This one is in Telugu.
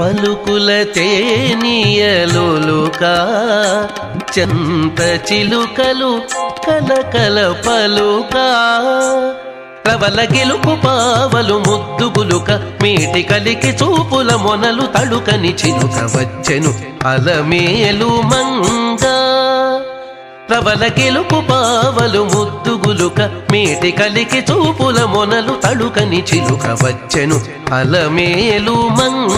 పలుకుల తేనియలులుకా చంత చిలుకలు కలకల పలుక. ప్రబల గెలుపు పావలు ముద్దుగులుక మీటి కలికి చూపుల మొనలు తడుకని చిలుక వచ్చెను అలమేలు మంగా. ప్రబల గెలుపు పావలు ముద్దుగులుక మీటి కలికి చూపుల మొనలు తడుకని చిలుక వచ్చెను అలమేలు మంగ.